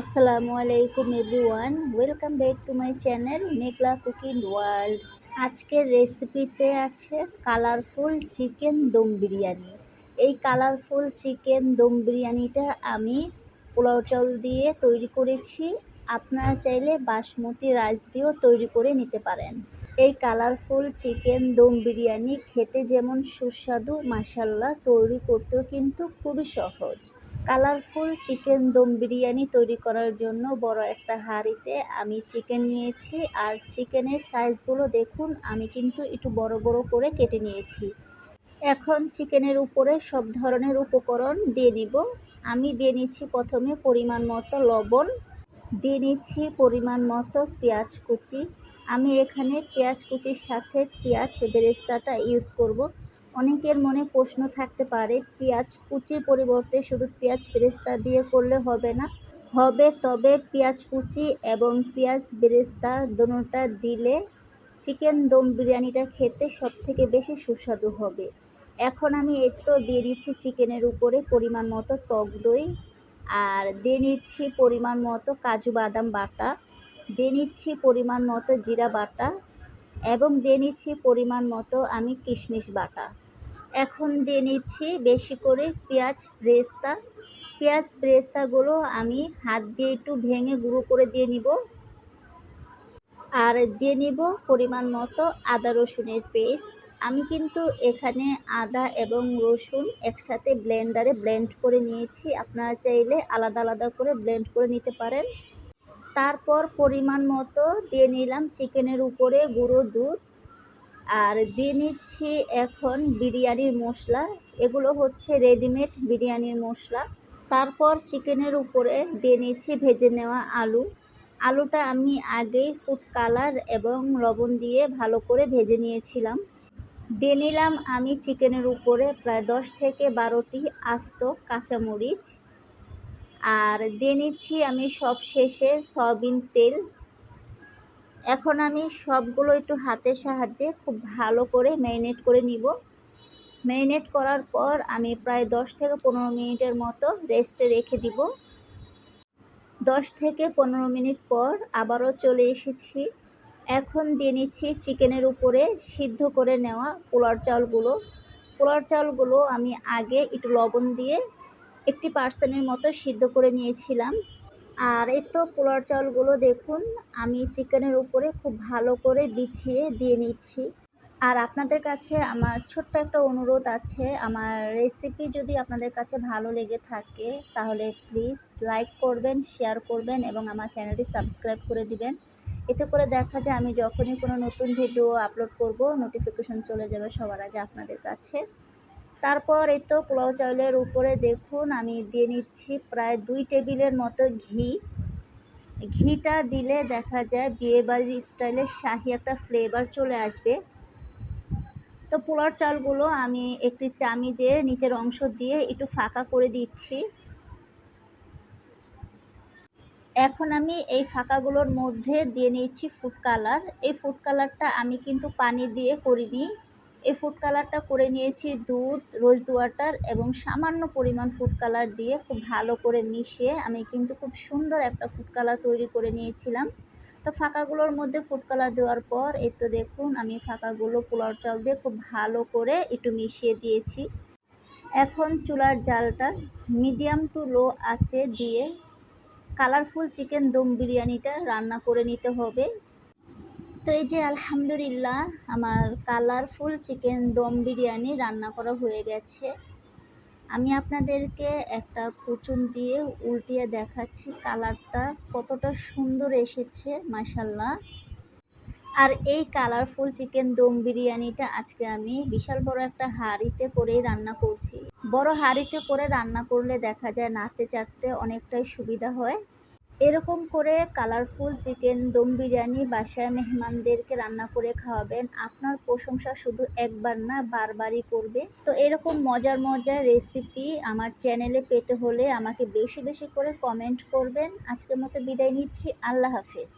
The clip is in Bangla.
আসসালামু আলাইকুম everyone welcome back to my channel Meghla cooking world আজকের রেসিপিতে আছে কালারফুল চিকেন দম বিরিয়ানি এই কালারফুল চিকেন দম বিরিয়ানিটা আমি পোলাও চাল দিয়ে তৈরি করেছি। আপনারা চাইলে বাসমতি রাইস দিয়েও তৈরি করে নিতে পারেন। এই কালারফুল চিকেন দম বিরিয়ানি খেতে যেমন সুস্বাদু মাসাল্লাহ তৈরি করতেও কিন্তু খুবই সহজ। কালারফুল চিকেন দম বিরিয়ানি তৈরি করার জন্য বড় একটা হাঁড়িতে আমি চিকেন নিয়েছি। আর চিকেনের সাইজগুলো দেখুন, আমি কিন্তু একটু বড় বড় করে কেটে নিয়েছি। এখন চিকেনের উপরে সব ধরনের উপকরণ দিয়ে নিব। আমি দিয়ে নিচ্ছি প্রথমে পরিমাণ মতো লবণ, দিয়ে নিচ্ছি পরিমাণ মতো পেঁয়াজ কুচি। আমি এখানে পেঁয়াজ কুচির সাথে পেঁয়াজ বেরেস্তাটা ইউজ করব। অনেকের মনে প্রশ্ন থাকতে পারে, পেঁয়াজ কুচির পরিবর্তে শুধু পেঁয়াজ বেরেস্তা দিয়ে করলে হবে না? হবে, তবে পেঁয়াজ কুচি এবং পেঁয়াজ বেরেস্তা দুটোটা দিলে চিকেন দম বিরিয়ানিটা খেতে সব থেকে বেশি সুস্বাদু হবে। এখন আমি এর তো দিয়ে দিচ্ছি চিকেনের উপরে পরিমাণ মতো টক দই আর দিয়ে নিচ্ছি পরিমাণ মতো কাজু বাদাম বাটা, দিয়ে নিচ্ছি পরিমাণ মতো জিরা বাটা এবং দিয়ে নিচ্ছি পরিমাণ মতো আমি কিশমিশ বাটা। এখন দিয়ে নিচ্ছি বেশি করে পেঁয়াজ ব্রেস্তা পেঁয়াজ ব্রেস্তাগুলো আমি হাত দিয়ে একটু ভেঙে গুঁড়ো করে দিয়ে নিব। আর দিয়ে নিব পরিমাণ মতো আদা রসুনের পেস্ট। আমি কিন্তু এখানে আদা এবং রসুন একসাথে ব্লেন্ডারে ব্লেন্ড করে নিয়েছি। আপনারা চাইলে আলাদা আলাদা করে ব্লেন্ড করে নিতে পারেন। তারপর পরিমাণ মতো দিয়ে নিলাম চিকেনের উপরে গুঁড়ো দুধ। আর দিয়ে নিচ্ছি এখন বিরিয়ানির মশলা। এগুলো হচ্ছে রেডিমেড বিরিয়ানির মশলা। তারপর চিকেনের উপরে দিয়ে নিচ্ছি ভেজে নেওয়া আলু। আলুটা আমি আগেই ফুড কালার এবং লবণ দিয়ে ভালো করে ভেজে নিয়েছিলাম। দিয়ে নিলাম আমি চিকেনের উপরে প্রায় দশ থেকে বারোটি আস্ত কাঁচামরিচ। আর দিয়ে নিচ্ছি আমি সব শেষে সয়াবিন তেল। এখন আমি সবগুলো একটু হাতের সাহায্যে খুব ভালো করে ম্যারিনেট করে নিব। ম্যারিনেট করার পর আমি প্রায় দশ থেকে পনেরো মিনিটের মতো রেস্টে রেখে দিব। দশ থেকে পনেরো মিনিট পর আবারও চলে এসেছি। এখন দিয়ে নিচ্ছি চিকেনের উপরে সিদ্ধ করে নেওয়া পোলার চালগুলো। পোলার চালগুলো আমি আগে একটু লবণ দিয়ে একটি পার্সেন্টের মতো সিদ্ধ করে নিয়েছিলাম। আর এই তো পোলার চালগুলো দেখুন, আমি চিকেনের উপরে খুব ভালো করে বিছিয়ে দিয়ে নিচ্ছি। আর আপনাদের কাছে আমার ছোট্ট একটা অনুরোধ আছে, আমার রেসিপি যদি আপনাদের কাছে ভালো লেগে থাকে, তাহলে প্লিজ লাইক করবেন শেয়ার করবেন এবং আমার চ্যানেলটি সাবস্ক্রাইব করে দিবেন। এতে করে দেখা যায় আমি যখনই কোনো নতুন ভিডিও আপলোড করব নোটিফিকেশন চলে যাবে সবার আগে আপনাদের কাছে। তারপর এই তো পোলাও চাউলের উপরে দেখুন, আমি দিয়ে নিচ্ছি প্রায় দুই টেবিলের মতো ঘি। ঘিটা দিলে দেখা যায় বিয়েবাড়ির স্টাইলের শাহি একটা ফ্লেভার চলে আসবে। তো পোলার চালগুলো আমি একটি চামিজের নিচের অংশ দিয়ে একটু ফাঁকা করে দিচ্ছি। এখন আমি এই ফাঁকাগুলোর মধ্যে দিয়ে নিচ্ছি ফুড কালার এই ফুড কালারটা আমি কিন্তু পানি দিয়ে করিনি। এই ফুড কালারটা করে নিয়েছি দুধ রোজ ওয়াটার এবং সামান্য পরিমাণ ফুড কালার দিয়ে খুব ভালো করে মিশিয়ে আমি কিন্তু খুব সুন্দর একটা ফুড কালার তৈরি করে নিয়েছিলাম। তো ফাঁকাগুলোর মধ্যে ফুড কালার দেওয়ার পর এই তো দেখুন আমি ফাঁকাগুলো পোলার চাল দিয়ে খুব ভালো করে একটু মিশিয়ে দিয়েছি। এখন চুলার জালটা মিডিয়াম টু লো আছে দিয়ে কালারফুল চিকেন দম বিরিয়ানিটা রান্না করে নিতে হবে। তো এই যে আলহামদুলিল্লাহ আমার কালারফুল চিকেন দম বিরিয়ানি রান্না করা হয়ে গেছে। আমি আপনাদেরকে একটা কুচুন দিয়ে উল্টিয়ে দেখাচ্ছি কালারটা কতটা সুন্দর এসেছে মাসাল্লাহ আর এই কালারফুল চিকেন দম বিরিয়ানিটা আজকে আমি বিশাল বড় একটা হাঁড়িতে করেই রান্না করছি। বড় হাঁড়িতে করে রান্না করলে দেখা যায় নাড়তে চাড়তে অনেকটাই সুবিধা হয়। এরকম করে কালারফুল চিকেন দম বিরিয়ানি বাসায় মেহমানদেরকে রান্না করে খাওয়াবেন। আপনার প্রশংসা শুধু একবার না, বারবারই করবে। তো এরকম মজার মজার রেসিপি আমার চ্যানেলে পেতে হলে আমাকে বেশি বেশি করে কমেন্ট করবেন। আজকের মতো বিদায় নিচ্ছি। আল্লাহ হাফেজ।